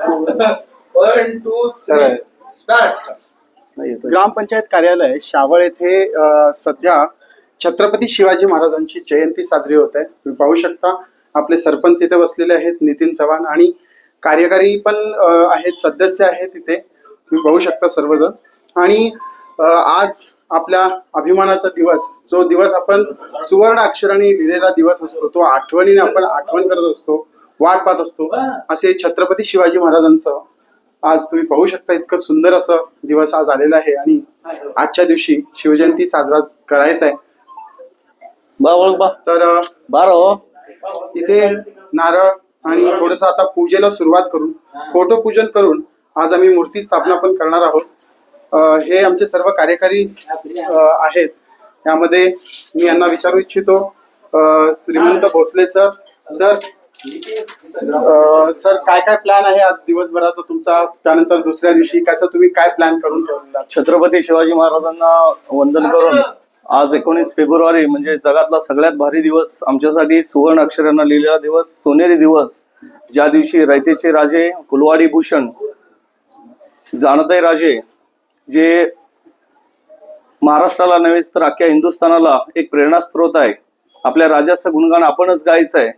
One two. Start. ग्रामपंचायत कार्यालय शावळ येथे अ, सध्या छत्रपती शिवाजी महाराजांची जयंती साजरी होत आहे. तुम्ही पाहू शकता आपले सरपंच इथे बसलेले आहेत नितीन चव्हाण आणि कार्यकारी पण अ, आहेत सदस्य आहेत इथे. तुम्ही पाहू शकता सर्वजण. आणि अ, आज आपल्या अभिमानाचा दिवस जो दिवस आपण सुवर्ण अक्षराने लिहिलेला दिवस असतो तो आठवणीने आपण आठवण करत असतो. वाट पाहत असतो. असे छत्रपती शिवाजी महाराजांचं आज तुम्ही पाहू शकता इतकं सुंदर असं दिवस आज आलेला आहे आणि आजच्या दिवशी शिवजयंती साजरा करायचा आहे. तर बारा हो. इथे नारळ आणि थोडस आता पूजेला सुरुवात करून फोटो पूजन करून आज आम्ही मूर्ती स्थापना पण करणार आहोत. हे आमचे सर्व कार्यकारी आहेत. यामध्ये मी यांना विचारू इच्छितो. श्रीमंत भोसले सर. सर सर काय काय प्लॅन आहे आज दिवसभराचा तुमचा? त्यानंतर दुसऱ्या दिवशी कसं तुम्ही काय प्लॅन करून ठेवलेला? छत्रपती शिवाजी महाराजांना वंदन करून आज एकोणीस फेब्रुवारी म्हणजे जगातला सगळ्यात भारी दिवस आमच्यासाठी सुवर्ण अक्षरांना लिहिलेला दिवस सोनेरी दिवस ज्या दिवशी रयतेचे राजे कुलवाडी भूषण जाणते राजे जे महाराष्ट्राला नव्हे तर अख्ख्या हिंदुस्थानाला एक प्रेरणास्त्रोत आहे. आपल्या राजाचं गुणगान आपणच गायचं आहे.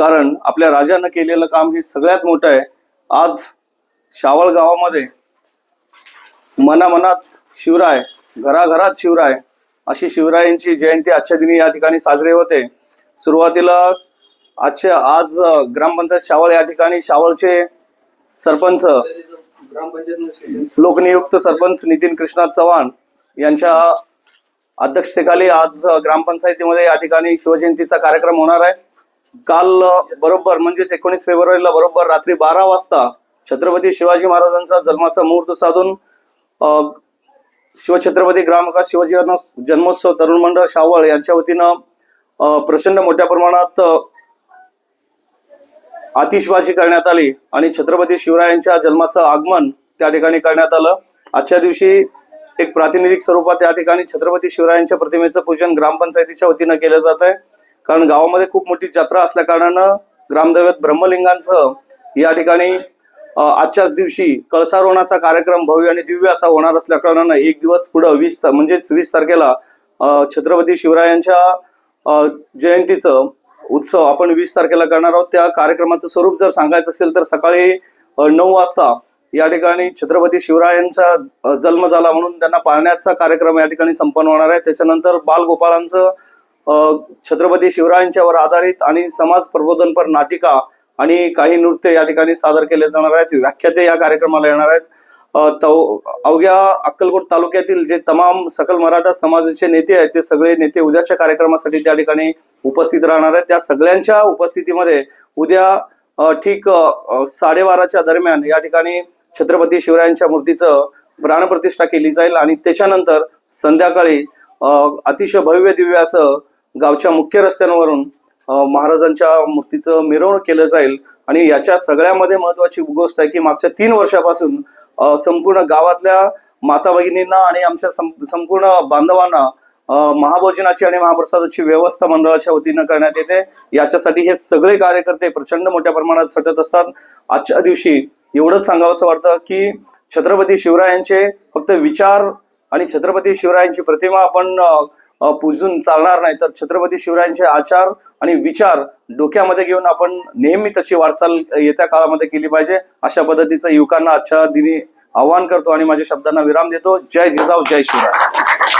कारण आपल्या राजानं केलेलं काम हे सगळ्यात मोठं आहे. आज शावळ गावामध्ये मनामनात शिवराय घराघरात शिवराय अशी शिवरायांची जयंती आजच्या दिनी या ठिकाणी साजरे होते. सुरुवातीला आजच्या आज ग्रामपंचायत शावळ या ठिकाणी शावळचे सरपंच लोकनियुक्त सरपंच नितीन कृष्णा चव्हाण यांच्या अध्यक्षतेखाली आज ग्रामपंचायतीमध्ये या ठिकाणी शिवजयंतीचा कार्यक्रम होणार आहे. काल बरोबर म्हणजेच एकोणीस फेब्रुवारीला बरोबर रात्री बारा वाजता छत्रपती शिवाजी महाराजांचा जन्माचा मुहूर्त साधून शिवछत्रपती ग्रामविकास शिवाजी जन्मोत्सव तरुण मंडळ शावळ यांच्या वतीनं प्रचंड मोठ्या प्रमाणात अ, आतिषबाजी करण्यात आली आणि छत्रपती शिवरायांच्या जन्माचं आगमन त्या ठिकाणी करण्यात आलं. आजच्या दिवशी एक प्रातिनिधिक स्वरूपात त्या ठिकाणी छत्रपती शिवरायांच्या प्रतिमेचं पूजन ग्रामपंचायतीच्या वतीनं केलं जात आहे कारण गावामध्ये खूप मोठी जत्रा असल्या कारणानं ग्रामदैवत ब्रह्मलिंगांचं या ठिकाणी आजच्याच दिवशी कळसारोहणाचा कार्यक्रम भव्य आणि दिव्य असा होणार असल्या कारणानं एक दिवस पुढं वीस ता- म्हणजेच वीस तारखेला छत्रपती शिवरायांच्या जयंतीचं उत्सव आपण वीस तारखेला करणार आहोत. त्या कार्यक्रमाचं स्वरूप जर सांगायचं असेल तर सकाळी नऊ वाजता या ठिकाणी छत्रपती शिवरायांचा जन्म झाला म्हणून त्यांना पाळण्याचा कार्यक्रम या ठिकाणी संपन्न होणार आहे. त्याच्यानंतर बालगोपाळांचं छत्रपती शिवरायांच्यावर आधारित आणि समाज प्रबोधनपर नाटिका आणि काही नृत्य या ठिकाणी सादर केले जाणार आहेत. व्याख्याते या कार्यक्रमाला येणार आहेत. अवघ्या अक्कलकोट तालुक्यातील जे तमाम सकल मराठा समाजाचे नेते आहेत ते सगळे नेते उद्याच्या कार्यक्रमासाठी त्या ठिकाणी उपस्थित राहणार आहेत. त्या सगळ्यांच्या उपस्थितीमध्ये उद्या ठीक साडेबाराच्या दरम्यान या ठिकाणी छत्रपती शिवरायांच्या मूर्तीचं प्राणप्रतिष्ठा केली जाईल आणि त्याच्यानंतर संध्याकाळी अतिशय भव्य दिव्य असं गावच्या मुख्य रस्त्यांवरून महाराजांच्या मूर्तीचं मिरवणूक केलं जाईल आणि याच्या सगळ्यामध्ये महत्वाची गोष्ट आहे की मागच्या तीन वर्षापासून संपूर्ण गावातल्या माता भगिनींना आणि आमच्या संपूर्ण बांधवांना महाभोजनाची आणि महाप्रसादाची व्यवस्था मंडळाच्या वतीनं करण्यात येते. याच्यासाठी हे सगळे कार्यकर्ते प्रचंड मोठ्या प्रमाणात सटत असतात. आजच्या दिवशी एवढंच सांगावंसं वाटतं की छत्रपती शिवरायांचे फक्त विचार आणि छत्रपती शिवरायांची प्रतिमा आपण पूजून चालणार नाही. तर छत्रपती शिवरायांचे आचार आणि विचार डोक्यामध्ये घेऊन आपण नेहमी तशी वाटचाल येत्या काळामध्ये केली पाहिजे. अशा पद्धतीचं युवकांना आजच्या दिनी आवाहन करतो आणि माझ्या शब्दांना विराम देतो. जय जिजाऊ जय शिवराय.